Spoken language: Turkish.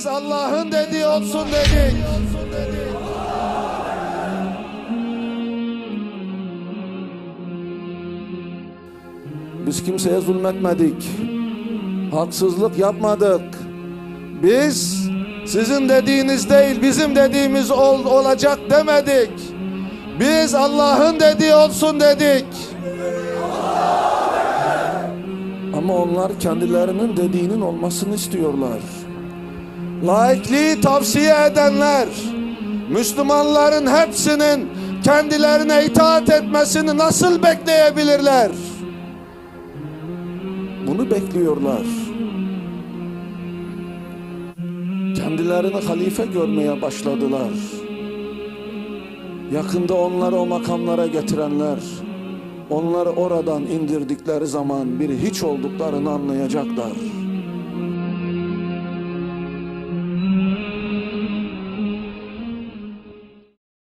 Biz Allah'ın dediği olsun dedik. Biz kimseye zulmetmedik. Haksızlık yapmadık. Biz sizin dediğiniz değil bizim dediğimiz ol, olacak demedik. Biz Allah'ın dediği olsun dedik. Ama onlar kendilerinin dediğinin olmasını istiyorlar. Laikliği tavsiye edenler, Müslümanların hepsinin kendilerine itaat etmesini nasıl bekleyebilirler? Bunu bekliyorlar. Kendilerini halife görmeye başladılar. Yakında onları o makamlara getirenler, onları oradan indirdikleri zaman bir hiç olduklarını anlayacaklar.